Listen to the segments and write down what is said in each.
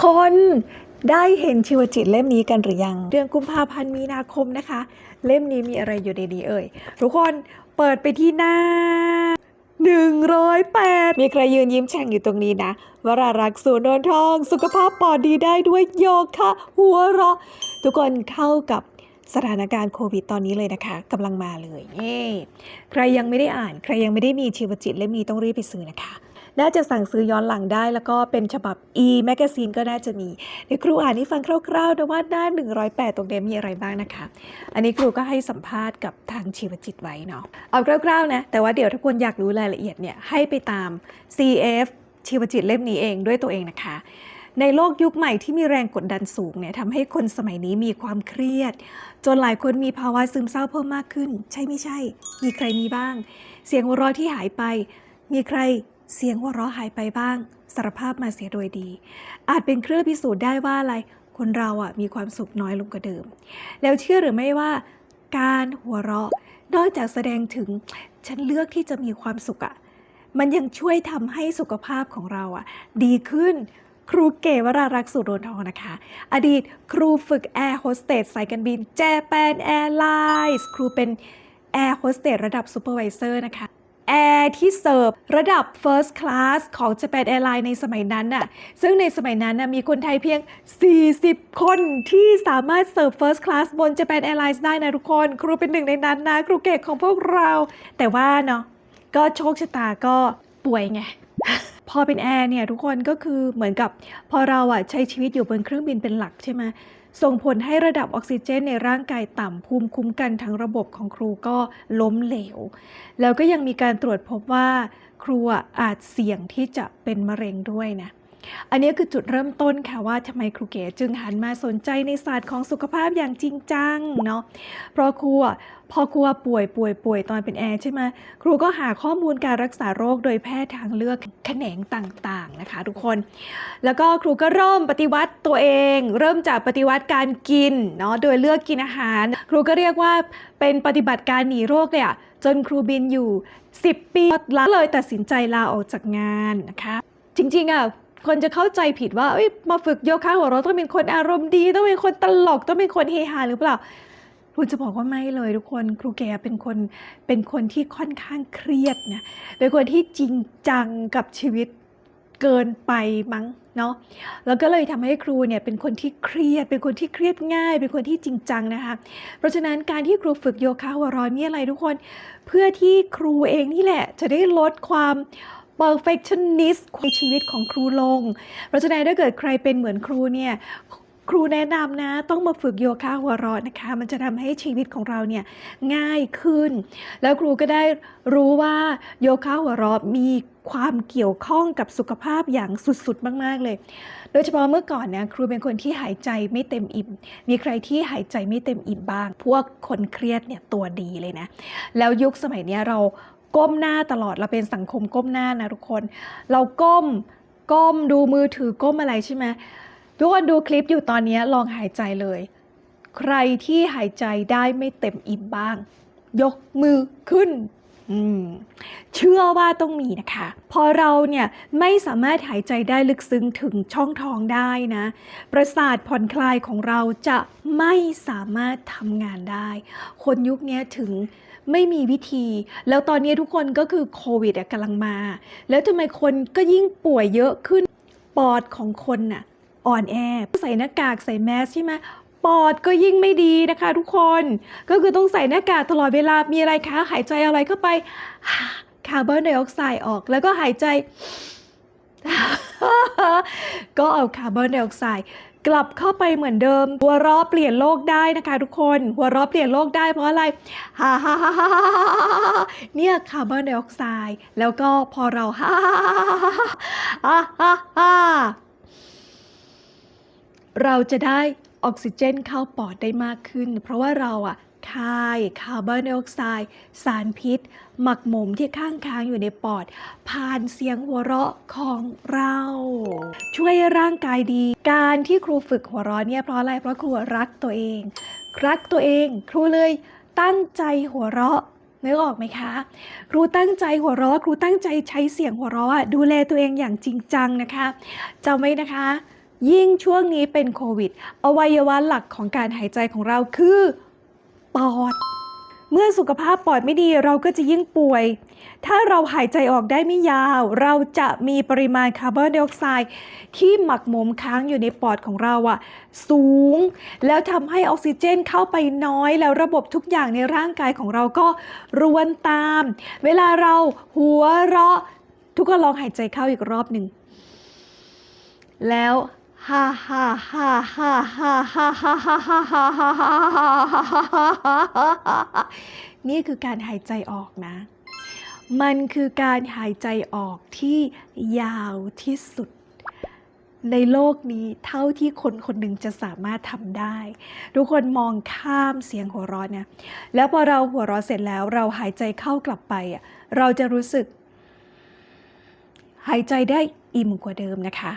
คนได้เห็นชีวจิตเล่มนี้กันหรือยัง เดือนกุมภาพันธ์มีนาคมนะคะ เล่มนี้มีอะไรอยู่ในนี้เอ่ย ทุกคนเปิดไปที่หน้า 108 มีใครยืนยิ้มแฉ่งอยู่ตรงนี้นะ วรารักษ์สูนนทอง สุขภาพปอดดีได้ด้วยโยคะหัวเราะ ทุกคนเข้ากับสถานการณ์โควิดตอนนี้เลยนะคะกำลังมาเลยเย้ใครยังไม่ได้อ่าน ใครยังไม่ได้มีชีวจิตเล่มนี้ต้องรีบไปซื้อนะคะ น่าจะสั่งซื้อย้อนหลังได้ แล้วก็เป็นฉบับ e magazine ก็น่าจะมี เดี๋ยวครูอ่านให้ฟังคร่าวๆนะว่าหน้า 108 ตรงนี้มีอะไรบ้างนะคะ อันนี้ครูก็ให้สัมภาษณ์กับทางชีวจิตไว้เนาะเอาคร่าวๆนะแต่ว่าเดี๋ยวถ้าคนอยากรู้รายละเอียดเนี่ยให้ไปตาม CF ชีวจิตเล่มนี้เองด้วยตัวเองนะคะในโลกยุคใหม่ที่มีแรงกดดันสูงเนี่ยทำให้คนสมัยนี้มีความเครียด จนหลายคนมีภาวะซึมเศร้าเพิ่มมากขึ้น ใช่ไม่ใช่ มีใครมีบ้าง เสียงหัวเราะที่หายไป มีใคร เสียงหัวเราะหายไปบ้างสารภาพมาเสียโดยดี อาจเป็นเครื่องพิสูจน์ได้ว่าอะไรคนเราอะมีความสุขน้อยลงกว่าเดิม แล้วเชื่อหรือไม่ว่า การหัวเราะนอกจากแสดงถึงฉันเลือกที่จะมีความสุขอะมันยังช่วยทำให้สุขภาพของเราอะ ดีขึ้นครูเกวรารักสุโรนทองนะคะ อดีตครูฝึกแอร์โฮสเตสสายการบินแจแปนแอร์ไลน์ครูเป็นแอร์โฮสเตสระดับซูเปอร์วิเซอร์นะคะ แอร์ที่เสิร์ฟระดับ First Class ของ Japan Airlines ในสมัยนั้นน่ะ ซึ่งในสมัยนั้นน่ะมีคนไทยเพียง 40 คนที่สามารถเสิร์ฟ First Class บน Japan Airlines ได้นะทุกคน ครูเป็นหนึ่งในนั้นนะ ครูเก่งของพวกเรา แต่ว่าเนาะก็โชคชะตาก็ป่วยไง พอเป็นแอร์เนี่ยทุกคนก็คือเหมือนกับพอเราอะใช้ชีวิตอยู่บนเครื่องบินเป็นหลักใช่ไหม ส่งผลให้ระดับออกซิเจนในร่างกายต่ำภูมิคุ้มกันทั้งระบบของครูก็ล้มเหลว แล้วก็ยังมีการตรวจพบว่า ครูอะอาจเสี่ยงที่จะเป็นมะเร็งด้วยนะ อันนี้คือจุดเริ่มต้นค่ะว่าทำไมครูเก๋จึงหันมาสนใจในศาสตร์ของสุขภาพอย่างจริงจังเนาะเพราะครูพอครูป่วยป่วยป่วยตอนเป็นแอร์ใช่ไหมครูก็หาข้อมูลการรักษาโรคโดยแพทย์ทางเลือกแขนงต่างๆนะคะ ทุกคน แล้วก็ครูก็เริ่มปฏิวัติตัวเอง เริ่มจากปฏิวัติการกินเนาะโดยเลือกกินอาหาร ครูก็เรียกว่าเป็นปฏิบัติการหนีโรคเนี่ยจนครูบินอยู่ 10 ปีแล้วเลยตัดสินใจลาออกจากงานนะคะ จริงๆอะ คนจะเข้าใจผิดว่าเอ้ยมาฝึกโยคะหัวเราะต้องเป็นคนอารมณ์ดี ต้องเป็นคนตลกต้องเป็นคนเฮฮาหรือเปล่าครูจะบอกว่าไม่เลยทุกคนครูแกเป็นคนเป็นคนที่ค่อนข้างเครียดนะเป็นคนที่จริงจังกับชีวิตเกินไปมั้งเนาะแล้วก็เลยทำให้ครูเนี่ยเป็นคนที่เครียด เป็นคนที่เครียดง่าย เป็นคนที่จริงจังนะคะเพราะฉะนั้นการที่ครูฝึกโยคะหัวเร้อนนี่อะไรทุกคน เพื่อที่ครูเองนี่แหละจะได้ลดความ perfectionist ในชีวิตของครูลง เพราะฉะนั้นถ้าเกิดใครเป็นเหมือนครูเนี่ยครูแนะนำนะต้องมาฝึกโยคะหัวเร้อนนะคะ มันจะทำให้ชีวิตของเราเนี่ยง่ายขึ้น แล้วครูก็ได้รู้ว่าโยคะหัวเราะมีความเกี่ยวข้องกับสุขภาพอย่างสุดๆ มาก ๆ เลย โดยเฉพาะเมื่อก่อนเนี่ยครูเป็นคนที่หายใจไม่เต็มอิ่ม มีใครที่หายใจไม่เต็มอิ่มบ้าง พวกคนเครียดเนี่ยตัวดีเลยนะ แล้วยุคสมัยเนี้ยเรา ก้มหน้าตลอดเราเป็นสังคมก้มหน้านะทุกคน เราก้มก้มดูมือถือก้มอะไรใช่ไหมทุกคนดูคลิปอยู่ตอนนี้ลองหายใจเลย ใครที่หายใจได้ไม่เต็มอิ่มบ้าง ยกมือขึ้น เชื่อว่าต้องมีนะคะ พอเราเนี่ยไม่สามารถหายใจได้ลึกซึ้งถึงช่องท้องได้นะ ประสาทผ่อนคลายของเราจะไม่สามารถทำงานได้ คนยุคนี้ถึงไม่มีวิธี แล้วตอนนี้ทุกคนก็คือโควิดกำลังมา แล้วทำไมคนก็ยิ่งป่วยเยอะขึ้น ปอดของคนน่ะอ่อนแอ ใส่หน้ากากใส่แมสใช่ไหม ปอดก็ยิ่งไม่ดีนะคะ ทุกคน ก็คือต้องใส่หน้ากากตลอดเวลา มีอะไรคะหายใจอะไรเข้าไป คาร์บอนไดออกไซด์ออก แล้วก็หายใจ ก็เอาคาร์บอนไดออกไซด์กลับเข้าไปเหมือนเดิม หัวเราะเปลี่ยนโลกได้นะคะ ทุกคน หัวเราะเปลี่ยนโลกได้เพราะอะไรฮ่าฮ่าฮ่าฮ่าเนี่ยคาร์บอนไดออกไซด์แล้วก็พอเราฮ่าฮ่าฮ่าเราจะได้ ออกซิเจนเข้าปอดได้มากขึ้น เพราะว่าเราอะคายคาร์บอนไดออกไซด์สารพิษ หมักหมมที่ข้างค้างอยู่ในปอด ผ่านเสียงหัวเราะของเรา ช่วยร่างกายดี การที่ครูฝึกหัวเราะเนี่ยเพราะอะไรเพราะครูรักตัวเอง รักตัวเอง ครูเลยตั้งใจหัวเราะนึกออกไหมคะ ครูตั้งใจหัวเราะครูตั้งใจใช้เสียงหัวเราะอะดูแลตัวเองอย่างจริงจังนะคะจำไว้นะคะ ยิ่งช่วงนี้เป็นโควิด อวัยวะหลักของการหายใจของเราคือปอด เมื่อสุขภาพปอดไม่ดีเราก็จะยิ่งป่วย ถ้าเราหายใจออกได้ไม่ยาว เราจะมีปริมาณคาร์บอนไดออกไซด์ที่หมักหมมค้างอยู่ในปอดของเราอะสูง แล้วทำให้ออกซิเจนเข้าไปน้อย แล้วระบบทุกอย่างในร่างกายของเราก็รวนตาม เวลาเราหัวเราะทุกคนลองหายใจเข้าอีกรอบหนึ่งแล้ว ฮ่าฮ่าฮ่าฮ่าฮ่าฮ่าฮ่าฮ่าฮ่าฮ่าฮ่าฮ่าฮ่านี่คือการหายใจออกนะ มันคือการหายใจออกที่ยาวที่สุด ในโลกนี้เท่าที่คนคนหนึ่งจะสามารถทำได้ ทุกคนมองข้ามเสียงหัวเราะเนี่ยแล้วพอเราหัวเราะเสร็จแล้ว เราหายใจเข้ากลับไปอะเราจะรู้สึก หายใจได้อิ่มกว่าเดิมนะคะ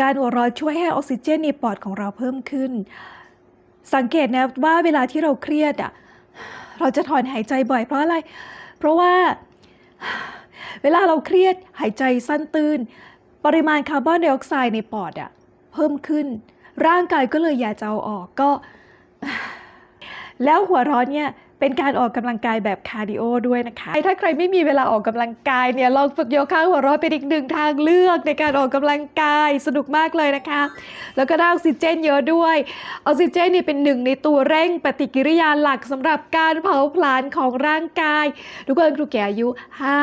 การหัวเราะช่วยให้ออกซิเจนในปอดของเราเพิ่มขึ้น สังเกตนะว่าเวลาที่เราเครียดอะเราจะถอนหายใจบ่อยเพราะอะไร เพราะว่าเวลาเราเครียดหายใจสั้นตื้น ปริมาณคาร์บอนไดออกไซด์ในปอดอะเพิ่มขึ้น ร่างกายก็เลยอยากจะเอาออกก็ แล้วหัวเร้อนเนี่ย เป็นการออกกำลังกายแบบคาร์ดิโอด้วยนะคะ ถ้าใครไม่มีเวลาออกกำลังกายเนี่ยลองฝึกโยคะหัวเร้อนเป็นอีกหนึ่งทางเลือกในการออกกำลังกายสนุกมากเลยนะคะ แล้วก็ได้ออกซิเจนเยอะด้วยออกซิเจนนี่เป็นหนึ่งในตัวเร่งปฏิกิริยาหลักสำหรับการเผาผลาญของร่างกายทุกคนครูแก่อายุ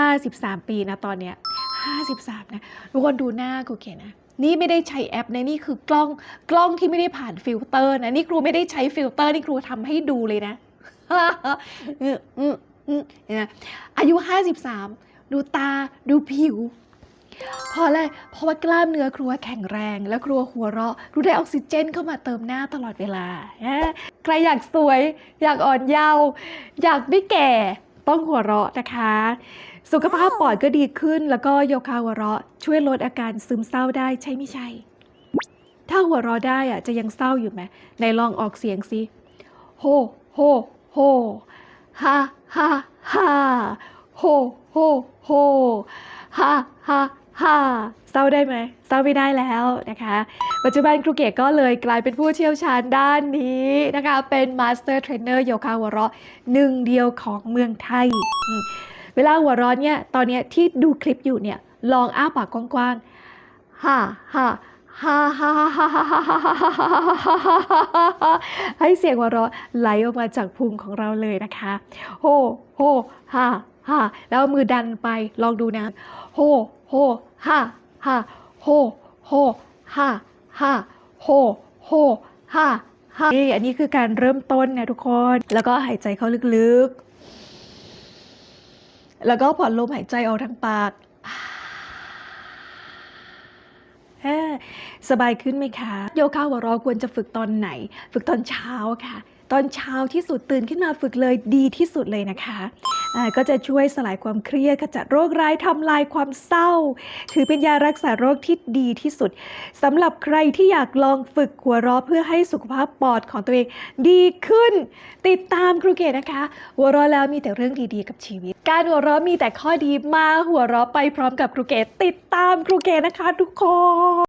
53 ปีนะตอนเนี้ย53นะทุกคนดูหน้าครูเก๋นะนี่ไม่ได้ใช้แอปนะนี่คือกล้องกล้องที่ไม่ได้ผ่านฟิลเตอร์นะนี่ครูไม่ได้ใช้ฟิลเตอร์นี่ครูทำให้ดูเลยนะ อืมอืมอืมเนี่ยอายุ53ดูตาดูผิวพอะไรเพราะว่ากล้ามเนื้อครัวแข็งแรง แล้วครัวหัวเราะรู้ได้ออกซิเจนเข้ามาเติมหน้าตลอดเวลา ใครอยากสวย อยากอ่อนเยาว์อยากไม่แก่ต้องหัวเราะนะคะ สุขภาพปอดก็ดีขึ้น แล้วก็โยคะหัวเราะ ช่วยลดอาการซึมเศร้าได้ใช่ไม่ใช่ ถ้าหัวเราะได้อะจะยังเศร้าอยู่ไหมไหนลองออกเสียงสิโฮโฮ โฮฮ่าฮ่าฮ่าโฮโฮโฮฮ่าฮ่าฮ่าเศร้าได้ไหมเศร้าไม่ได้แล้วนะคะ ปัจจุบันครูเกศก็เลยกลายเป็นผู้เชี่ยวชาญด้านนี้นะคะ เป็นมาสเตอร์เทรนเนอร์โยคะหัวเราะหนึ่งเดียวของเมืองไทย เวลาหัวเร้อนเนี่ย ตอนนี้ที่ดูคลิปอยู่เนี่ย ลองอ้าปากกว้างๆฮ่าฮ่า ฮ่าฮ่าฮ่าฮ่าฮ่าฮ่าฮ่าฮ่าให้เสียงหัวเราะไหลออกมาจากพุงของเราเลยนะคะโฮโฮฮ่าฮ่าแล้วมือดันไปลองดูนะโฮโฮฮ่าฮ่าโฮโฮฮ่าฮ่าโฮโฮฮ่าฮ่านี่อันนี้คือการเริ่มต้นนะทุกคน แล้วก็หายใจเข้าลึกๆ แล้วก็ผ่อนลมหายใจออกทางปาก เอ้อ สบายขึ้นไหมคะ โยคะหัวเราควรจะฝึกตอนไหน ฝึกตอนเช้าค่ะ ตอนเช้าที่สุดตื่นขึ้นมาฝึกเลยดีที่สุดเลยนะคะก็จะช่วยสลายความเครียดขจัดโรคร้ายทำลายความเศร้า ถือเป็นยารักษาโรคที่ดีที่สุดสำหรับใครที่อยากลองฝึกหัวเราะเพื่อให้สุขภาพปอดของตัวเองดีขึ้น ติดตามครูเกศนะคะ หัวเราะแล้วมีแต่เรื่องดีๆกับชีวิต การหัวเราะมีแต่ข้อดีมาหัวเราะไปพร้อมกับครูเกศติดตามครูเกศนะคะ ทุกคน